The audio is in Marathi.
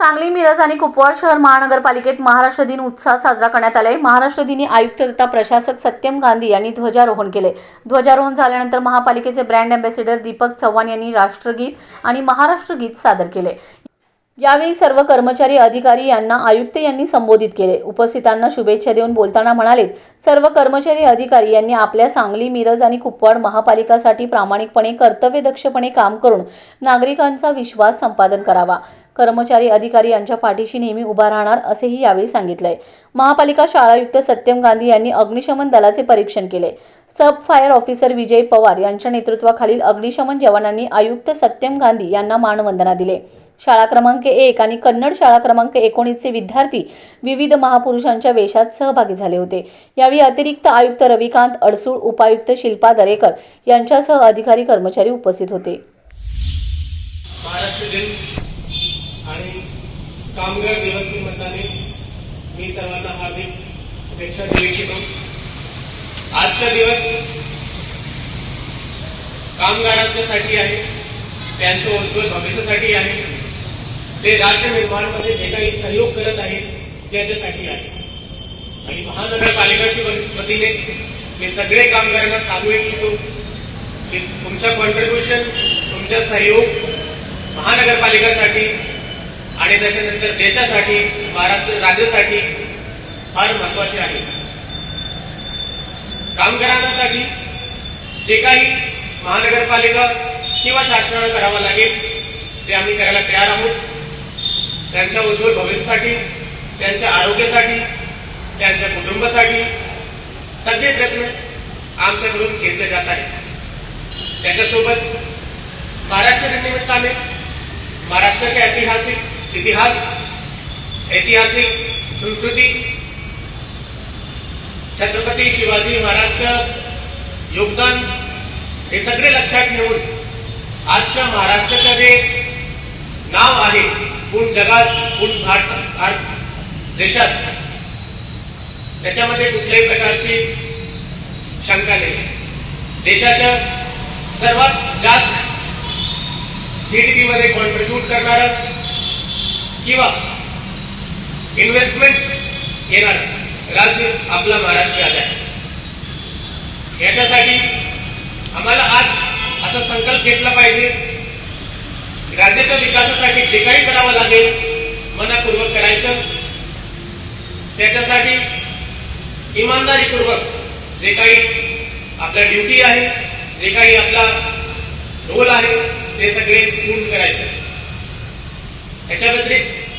सांगली मिरज आणि कुपवाड शहर महानगरपालिकेत महाराष्ट्र दिन उत्साहात साजरा करण्यात आलाय. महाराष्ट्र दिनी आयुक्त तथा प्रशासक सत्यम गांधी यांनी ध्वजारोहण केले ध्वजारोहण झाल्यानंतर महापालिकेचे ब्रँड अँबॅसेडर दीपक चव्हाण यांनी राष्ट्रगीत आणि महाराष्ट्र गीत सादर केले यावेळी सर्व कर्मचारी अधिकारी यांना आयुक्त यांनी संबोधित केले. उपस्थितांना शुभेच्छा देऊन बोलताना म्हणाले सर्व कर्मचारी अधिकारी यांनी आपल्या सांगली मिरज आणि कुपवाड महापालिकासाठी प्रामाणिकपणे कर्तव्यदक्षपणे काम करून नागरिकांचा विश्वास संपादन करावा. कर्मचारी अधिकारी यांच्या पाठीशी नेहमी उभा राहणार असेही यावेळी सांगितलंय. महापालिका शाळायुक्त सत्यम गांधी यांनी अग्निशमन दलाचे परीक्षण केले. Sub fire officer Vijay Pawar यांच्या नेतृत्वाखालील अग्निशमन जवानांनी आयुक्त सत्यम गांधी यांना मानवंदना दिले. शाळा क्रमांक एक आणि कन्नड शाळा क्रमांक एकोणीसचे विद्यार्थी विविध महापुरुषांच्या वेशात सहभागी झाले होते. यावेळी अतिरिक्त आयुक्त रविकांत अडसूळ उपायुक्त शिल्पा दरेकर यांच्यासह अधिकारी कर्मचारी उपस्थित होते. महाराष्ट्र दिन आणि कामगार दिवस निमित्ताने मी सर्वांना हार्दिक शुभेच्छा देऊ इच्छितो. आजचा दिवस कामगारांच्यासाठी आहे त्यांच्या उज्ज्वल भविष्यासाठी आहे. ते राष्ट्र निर्माणमध्ये जे काही सहयोग करत आहेत त्याच्यासाठी आहे. आणि महानगरपालिकाच्या वतीने मी सगळे कामगारांना सांगू इच्छितो की तुमचं कॉन्ट्रीब्युशन तुमचा सहयोग महानगरपालिकासाठी आणि त्याच्यानंतर देशासाठी महाराष्ट्र राज्यासाठी फार महत्त्वाचे आहे. कामगारांसाठी जे काही महानगरपालिका किंवा शासनानं करावं लागेल ते आम्ही करायला तयार आहोत. त्यांच्या उज्ज्वल भविष्यासाठी त्यांच्या आरोग्यासाठी त्यांच्या कुटुंबासाठी सगळे प्रयत्न आमच्याकडून घेतले जात आहेत. त्याच्यासोबत महाराष्ट्र दिनानिमित्ताने महाराष्ट्राचे ऐतिहासिक इतिहास ऐतिहासिक संस्कृती छत्रपती शिवाजी महाराजचं योगदान हे सगळे लक्षात घेऊन आजच्या महाराष्ट्राच्या पूर्ण जगात पूर्ण भारत भारत देशात. त्याच्यामध्ये कुठल्याही प्रकारची शंका नाही. देशाच्या सर्वात जास्त जीडीपी मध्ये कॉन्ट्रीब्यूट करणार किंवा इन्व्हेस्टमेंट येणार राज्य आपला महाराष्ट्र राज्य आहे. याच्यासाठी आम्हाला आज असा संकल्प घेतला पाहिजे राज्याच्या विकासासाठी जे काही करावं लागेल मनापूर्वक करायचं. त्याच्यासाठी इमानदारीपूर्वक जे काही आपल्या ड्युटी आहे जे काही आपला रोल आहे ते सगळे पूर्ण करायचं. याच्या व्यतिरिक्त